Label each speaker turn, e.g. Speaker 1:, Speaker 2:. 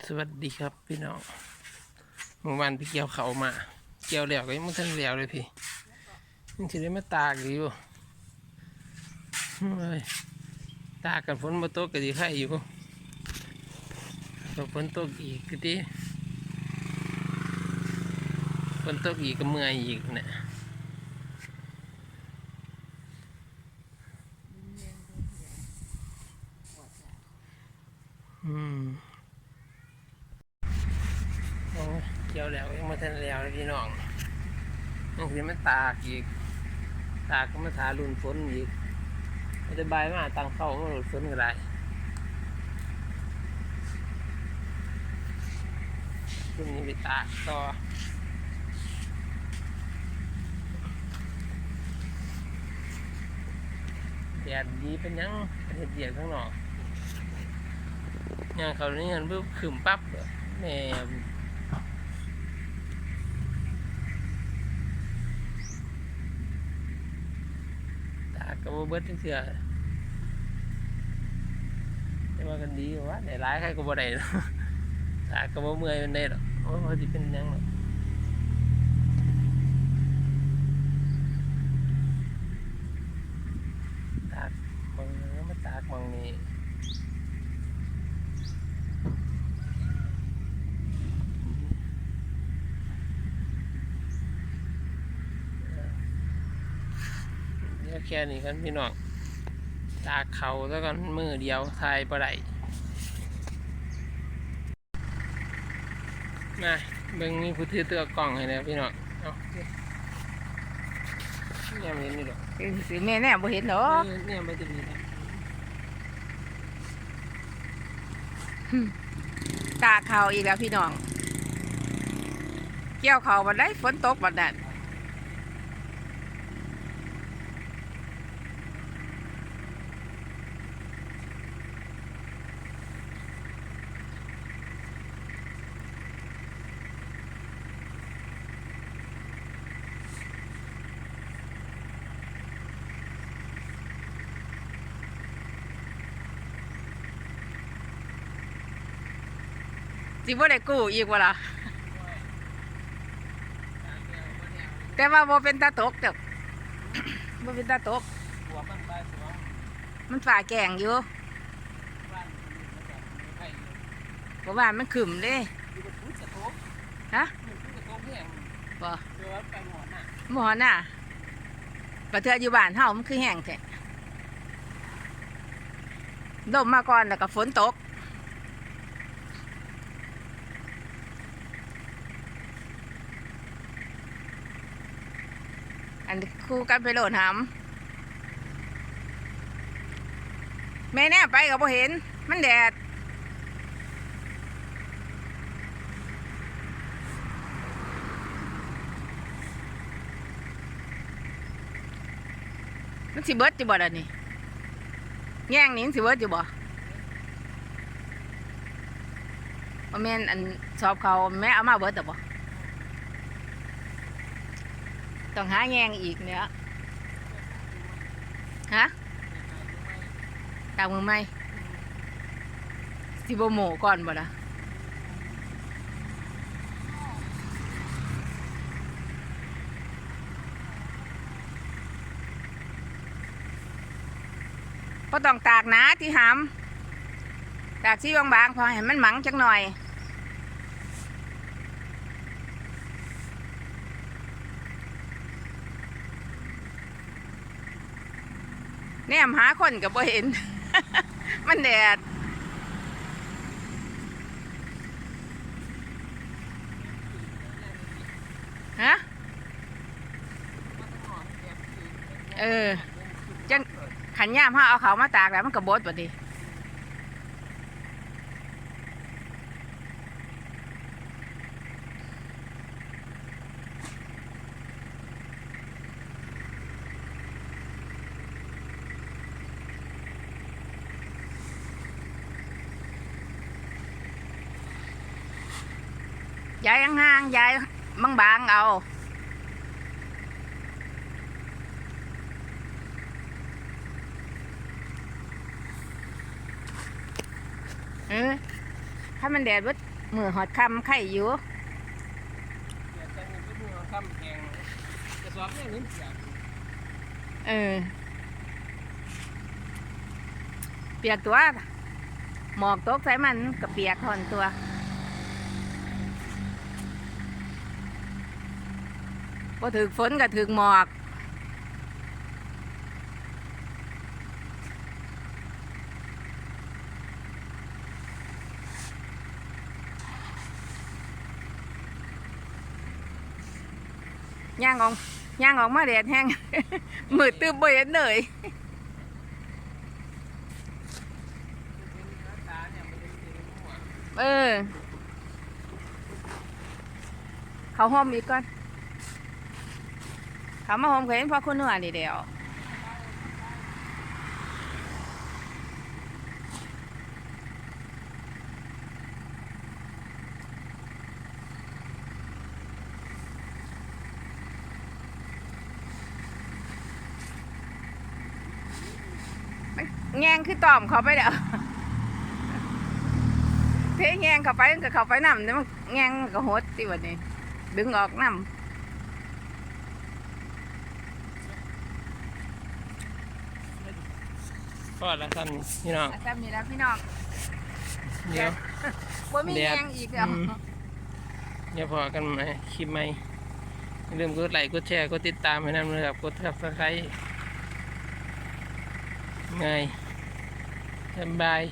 Speaker 1: สวัสดีครับพี่น้องเมื่อวานพี่เกี่ยวเขามา เกี่ยวแล้วก็ยังไม่ทันแล้วเลยพี่ยังถือได้มาตากอยู่เฮ้ยตากกันฝนมาตกก็ดีไข่อยู่พอฝนตกอีกก็ดีฝนตกอีกก็เมื่อยอีกเนี่ยอืม โอ้เกี่ยวแล้วยังมา ทันแล้วเลยพี่น้องยังสิมันตากอีก ตากก็มาทารุนฝนอีกมันจะบายมาตังเข้าก็หลุดฝนก็ได้ช่วงนี้ไปตากต่อแดดดีเป็นยังเห็ดเดียดข้างนอกย่างเขาเนี่มันปุ๊บขึ้นปั๊บเลยแม่ ก็บ่เบิดจังเทื่อแต่ว่ากันดีว่าได้หลายใครก็บ่ได้หรอตาก็บ่เมื่อยมันได้หรอกโอ้ยสิเป็นหยังหรอตากบางมาตากบางนี้เดี๋ยว แค่นี้กันพี่น้องตากเขาแล้วกันมือเดียวทายบ่ได้มาเบิ่งมีผู้ถือเตือกล่องให้แล้วพี่น้องเอาเนี่ยมันนี่หรอก
Speaker 2: สิแม่แน่บ่เห็นดอก
Speaker 1: เนี่ยไม่จะมีนะ
Speaker 2: ตาเขาอีกแล้วพี่น้อง เกี่ยวเขาบัดได้ฝนตกบัดนั้น สิบ่ได้กู้อีกว่าล่ะแต่ว่าบ่เป็นตาตกเด้อบ่เป็นตาตก
Speaker 1: มัน
Speaker 2: ฝ่าแกงอยู่
Speaker 1: บ้านมันมีแต่ไม่ใช่อยู่
Speaker 2: เพระว่ามันขึ้มเด้
Speaker 1: อยู่กับพุทธสะโต๊ะ
Speaker 2: ฮะบ่
Speaker 1: หม
Speaker 2: อน่ะประเทืออยู่บ้านเฮามันคือแห้งแท้ลมมาก่อนแล้วก็ฝนตก อันคู่กันไปโหลดหำแม่แน่ไปก็บ่เห็น มันแดดมันสิเบิดอยู่บ่ล่ะนี่แง่งนี่มันสิเบิดอยู่บ่บ่แม่นอันสอบเขาแม่เอามาเบิดแต่บ่ ต้องหาแงงอีกเนี่ยฮะตามมือไหมสิบโมก่อนบ่ละบ่ต้องตากนาที่หำตากสีบางๆพอให้มันหมังจักหน่อย แนมหาคนกับบ่เห็น มันแดดฮะเออจังขันย่ามห้าเอาเขามาตากแล้วมันกระบดบ่ดิ ยายห่างๆย้ายบางเอา เออถ้ามันแดดเบิดมือหอดคำไข่อยู่
Speaker 1: เออ เปี
Speaker 2: ยกตัว หมอกตกใส่มันกับเปียกหอนตัว พอถึกฝนก็ถึกหมอก ย่างออกย่างออกมาแดดแห้ง มืดตื้มบ่เห็นเลย
Speaker 1: เนี่ยมันเป็นสีม่วง
Speaker 2: เออ เขาห้อมอีกก่อน เขามาหอมเคยเห็นพ่อคุณเหนือนี่เดียวแงงคือตอมเขาไปเด้อเทแงงเขาไปมันก็เขาไปน้ำแต่มันแงงมันก็หดที่วันนี้ดึงออกน้
Speaker 1: ก็แล้วซ้ำนี่น้องำ
Speaker 2: จำนี่แล้วพี่น้อง
Speaker 1: เดี๋ยว
Speaker 2: ว่ามี
Speaker 1: แดด
Speaker 2: แงงอีกแล้ว
Speaker 1: อืมเดี๋ยวพอกันไหมคลิปใหม่อย่าลืมกดไลค์กดแชร์กดติดตามให้นำเลยครับกดซับสไครต์ไงบ๊ายบาย